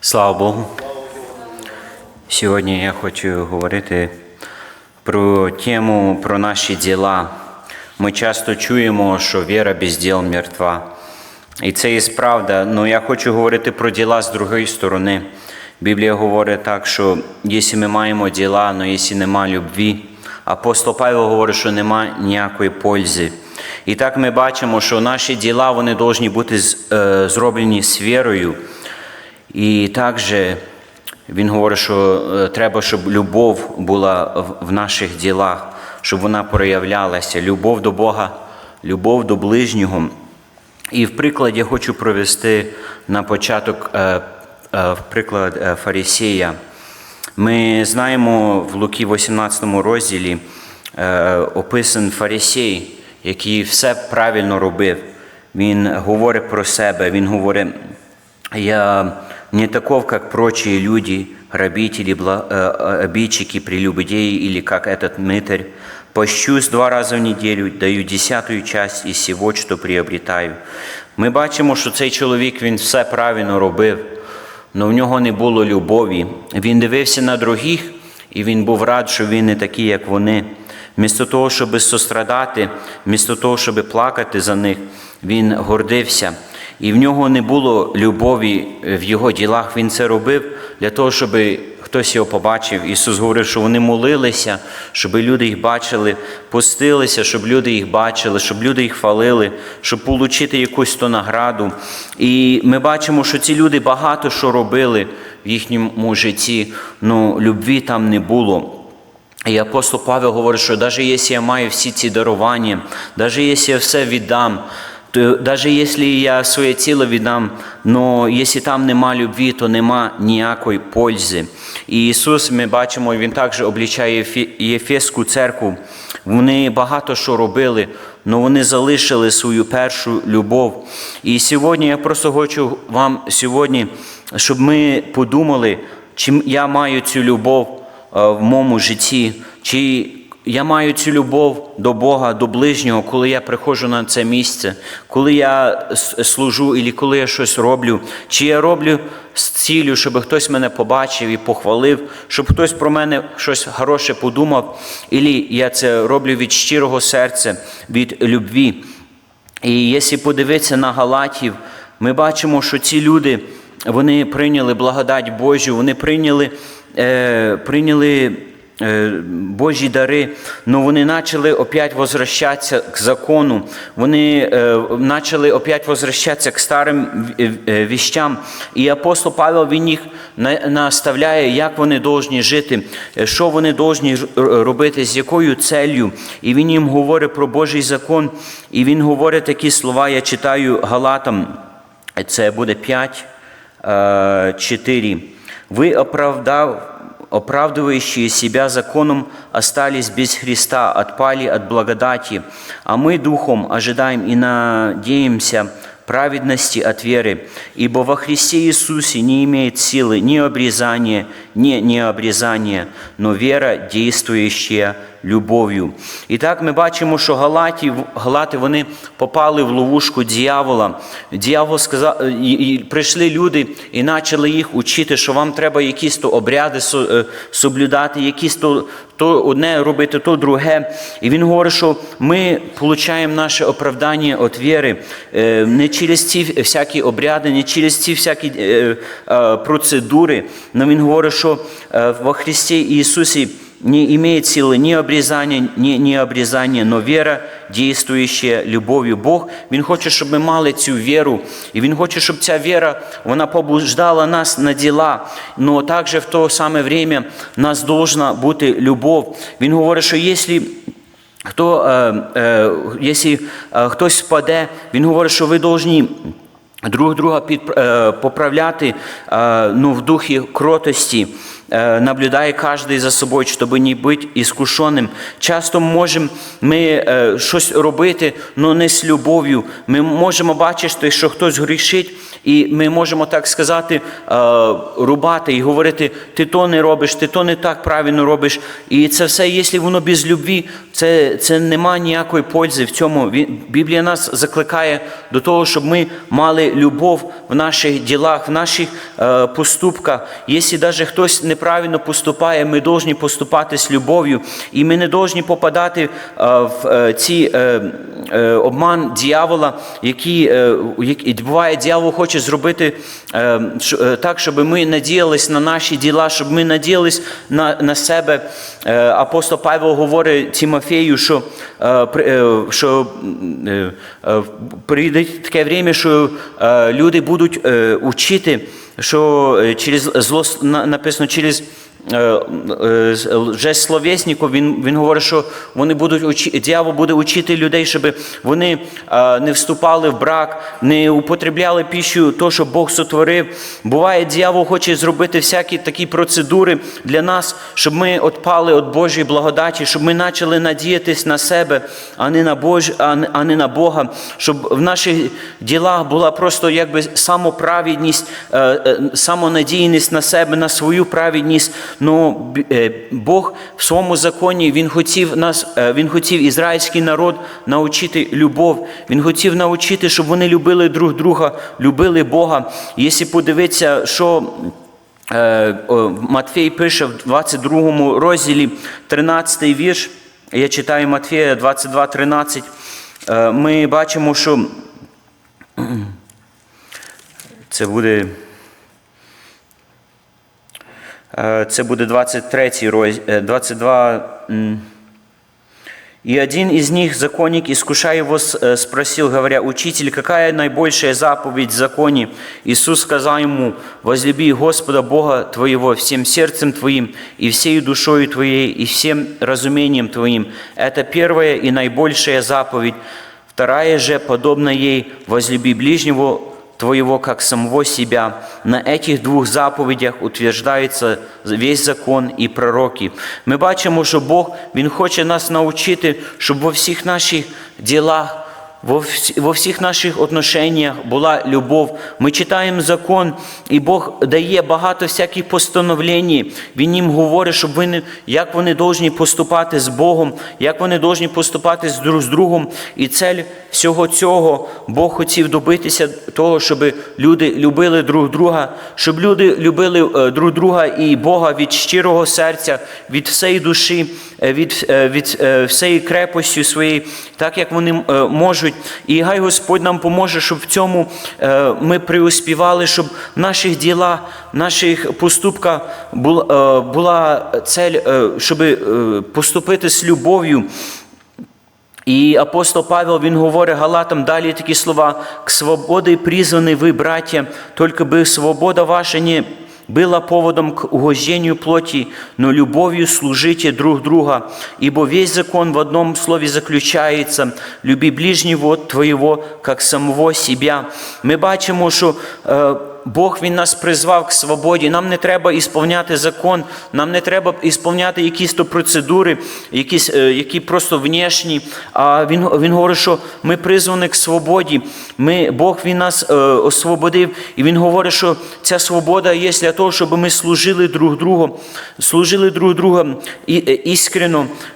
Слава Богу. Сьогодні я хочу говорити про тему про наші діла. Ми часто чуємо, що віра без діл мертва. І це є правда, але я хочу говорити про діла з другої сторони. Біблія говорить так, що якщо ми маємо діла, але якщо нема любві, апостол Павло говорить, що нема ніякої пользи. І так ми бачимо, що наші діла вони повинні бути е, зроблені з вірою. І також він говорить, що е, треба, щоб любов була в- наших ділах, щоб вона проявлялася. Любов до Бога, любов до ближнього. І в приклад я хочу провести на початок е, е, в приклад фарисея. Ми знаємо в Луки 18 розділі описан фарисей, який все правильно робив. Він говорить про себе, він говорить, я не таков, как прочие люди, грабители, бла- э, э, обидчики, прелюбодеи или как этот мытарь. Пощусь два рази в неділю, даю десятую часть із всього, що приобретаю. Ми бачимо, що цей чоловік він все правильно робив, але в нього не було любові. Він дивився на других, і він був рад, що він не такий, як вони. Вмісто того, щоб сострадати, вмісто того, щоб плакати за них, він гордився. І в нього не було любові в його ділах. Він це робив для того, щоб хтось його побачив. Ісус говорив, що вони молилися, щоб люди їх бачили, постилися, щоб люди їх бачили, щоб люди їх хвалили, щоб отримати якусь то награду. І ми бачимо, що ці люди багато що робили в їхньому житті, але любві там не було. І апостол Павел говорить, що навіть якщо я маю всі ці дарування, навіть якщо я все віддам, то навіть якщо я своє тіло віддам, але якщо там нема любві, то нема ніякої пользи. І Ісус, ми бачимо, Він також облічає Єфеську церкву. Вони багато що робили, але вони залишили свою першу любов. І сьогодні я просто хочу вам сьогодні, щоб ми подумали, чи я маю цю любов е, в моєму житті, чи я маю цю любов до Бога, до ближнього, коли я приходжу на це місце, коли я служу, або коли я щось роблю, чи я роблю з ціллю, щоб хтось мене побачив і похвалив, щоб хтось про мене щось хороше подумав, або я це роблю від щирого серця, від любві. І якщо подивитися на Галатів, ми бачимо, що ці люди вони прийняли благодать Божу, вони прийняли, е, прийняли Божі дари, але вони почали опять возвращатися к закону, вони е, почали опять возвращатися к старим е, е, віщам. І апостол Павел він їх наставляє, як вони повинні жити, е, що вони повинні робити, з якою целью. І він їм говорить про Божий закон, і він говорить такі слова, я читаю Галатам, це буде 5, 4. Ви оправдав, оправдывающие себя законом, остались без Христа, отпали от благодати, а мы духом ожидаем и надеемся праведности от веры, ибо во Христе Иисусе не имеет силы ни обрезания, ни необрезания, но вера, действующая любов'ю. І так ми бачимо, що галаті, галати вони попали в ловушку дьявола. Дьявол сказав, і, і прийшли люди і почали їх учити, що вам треба якісь то обряди е, соблюдати, якісь то, то одне робити, то друге. І він говорить, що ми отримуємо наше оправдання від віри е, не через ці всякі обряди, не через ці всякі е, е, процедури. Но він говорить, що е, во Христі Ісусі не имеет силы ни обрезания, ни, ни обрезания, но вера, действующая любов'ю. Бог, Він хоче, щоб ми мали цю віру, і Він хоче, щоб ця віра, вона побуждала нас на діла, но також в то саме время нас должна бути любов. Він говорить, що якщо хто, е, е, якщо е, хтось спаде, він говорить, що ви повинні друг друга е, поправляти е, ну, в духі кротості, е, наблюдає кожен за собою, щоб не бути іскушеним. Часто можемо ми щось робити, але не з любов'ю. Ми можемо бачити, що хтось грішить, І ми можемо так сказати, е, рубати і говорити, ти то не робиш, ти то не так правильно робиш. І це все, якщо воно без любві, це, це нема ніякої пользи в цьому. Біблія нас закликає до того, щоб ми мали любов в наших ділах, в наших е, поступках. Якщо навіть хтось неправильно поступає, ми повинні поступати з любов'ю, і ми не повинні попадати е, в ці обман дьявола, який, е, буває, дьявол хоче зробити е, е, так, щоб ми надіялись на наші діла, щоб ми надіялись на, на себе. Е, Апостол Павло говорить Тимофею, що, е, е, що е, е, прийде таке время, що е, люди будуть е, учити, що е, через зло написано через. Е, е, він, він говорить, що вони будуть учи, дьявол буде учити людей, щоб вони е, не вступали в брак, не употребляли піщу, то, що Бог сотворив. Буває, дьявол хоче зробити всякі такі процедури для нас, щоб ми відпали від Божої благодаті, щоб ми почали надіятись на себе, а не на Бож, а не- на Бога, щоб в наших ділах була просто якби самоправедність, е, самонадійність на себе, на свою праведність. Ну, е, Бог в своєму законі Він хотів нас, е, Він хотів ізраїльський народ навчити любов. Він хотів навчити, щоб вони любили друг друга, любили Бога. Якщо подивитися, що е, Матфей пише в 22 розділі, 13 вірш, я читаю Матфея 22, 13, е, ми бачимо, що це буде. Е, Це буде 23 розділ, 22. И один из них, законник, искушая его, спросил, говоря, «Учитель, какая наибольшая заповедь в законе?» Иисус сказал ему, «Возлюби Господа Бога твоего всем сердцем твоим, и всею душою твоей, и всем разумением твоим. Это первая и наибольшая заповедь. Вторая же, подобно ей, возлюби ближнего Твоего, как самого себя. На этих двох заповідях утверждається весь закон і пророки. Ми бачимо, що Бог Він хоче нас навчити, щоб во всіх наших ділах, во, вс- во всіх наших отношеннях була любов. Ми читаємо закон, і Бог дає багато всяких постановлень. Він їм говорить, щоб вони, як вони повинні поступати з Богом, як вони повинні поступати з друг з другом. І цель всього цього Бог хотів добитися того, щоб люди любили друг друга, щоб люди любили е, друг друга і Бога від щирого серця, від всієї душі, від, е, від е, всієї крепості своєї, так як вони е, можуть. І хай Господь нам поможе, щоб в цьому е, ми преуспівали, щоб наших ділах, в наших поступках була, е, була цель, е, щоб е, поступити з любов'ю. І апостол Павел, він говорить Галатам далі такі слова, «К свободі призвані ви, браття, тільки би свобода ваша не была поводом к угождению плоти, но любовью служите друг друга, ибо весь закон в одном слове заключается «люби ближнего твоего, как самого себя». Ми бачимо, е, Бог Він нас призвав к свободі. Нам не треба ісповняти закон, нам не треба ісповняти якісь то процедури, якісь, е, які просто внешні. А Він, він говорить, що ми призвані к свободі. Ми, Бог Він нас е, освободив. І Він говорить, що ця свобода є для того, щоб ми служили друг другу, служили друг другу і- е,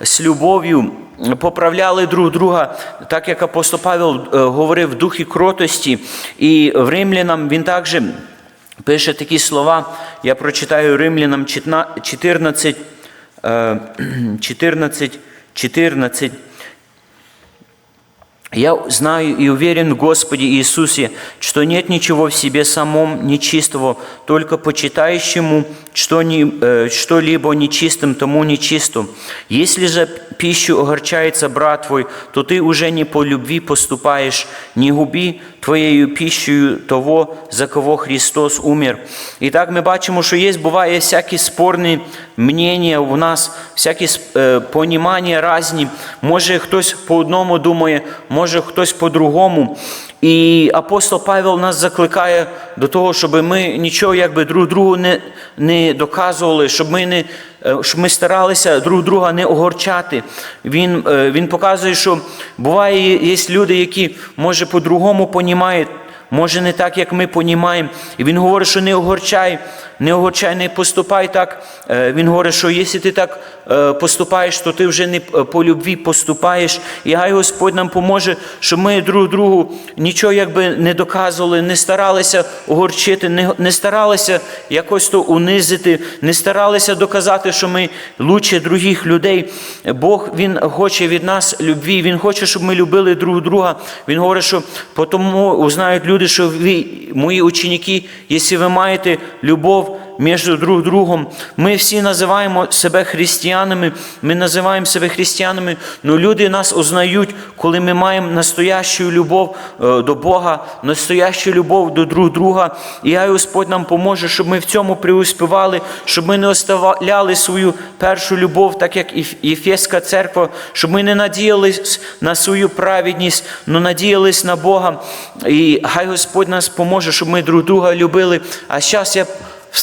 з любов'ю поправляли друг друга, так як апостол Павел е, говорив в духі кротості. І в римлянам він також пише такі слова. Я прочитаю римлянам 14, е, 14, 14. Я знаю и уверен в Господе Иисусе, что нет ничего в себе самом нечистого, только почитающему что-либо нечистым, тому нечисту. Если же пищу огорчается брат твой, то ты уже не по любви поступаешь, не губи твоєю пищею того, за кого Христос умер. І так ми бачимо, що є, буває всякі спорні мнення у нас, всякі е, понімання різні. Може хтось по одному думає, може хтось по-другому. І апостол Павел нас закликає до того, щоб ми нічого якби друг другу не, не доказували, щоб ми не е, щоб ми старалися друг друга не огорчати. Він, е, він показує, що буває, є люди, які може по-другому понімають, може не так, як ми понімаємо. І він говорить, що не огорчай, не огорчай, не поступай так. Е, Він говорить, що якщо ти так е, поступаєш, то ти вже не е, по любві поступаєш. І хай Господь нам поможе, щоб ми друг другу нічого якби не доказували, не старалися огорчити, не, не старалися якось то унизити, не старалися доказати, що ми лучше других людей. Бог Він хоче від нас любві, Він хоче, щоб ми любили друг друга. Він говорить, що тому узнають люди, що ви мої ученики, якщо ви маєте любов між друг другом. Ми всі називаємо себе християнами, ми називаємо себе християнами, але люди нас узнають, коли ми маємо настоящу любов е, до Бога, настоящу любов до друг друга. І хай Господь нам поможе, щоб ми в цьому преуспівали, щоб ми не оставляли свою першу любов, так як Єфеська церква, щоб ми не надіялись на свою праведність, але надіялись на Бога. І хай Господь нас поможе, щоб ми друг друга любили. А зараз я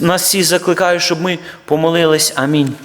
нас всіх закликаю, щоб ми помолились. Амінь.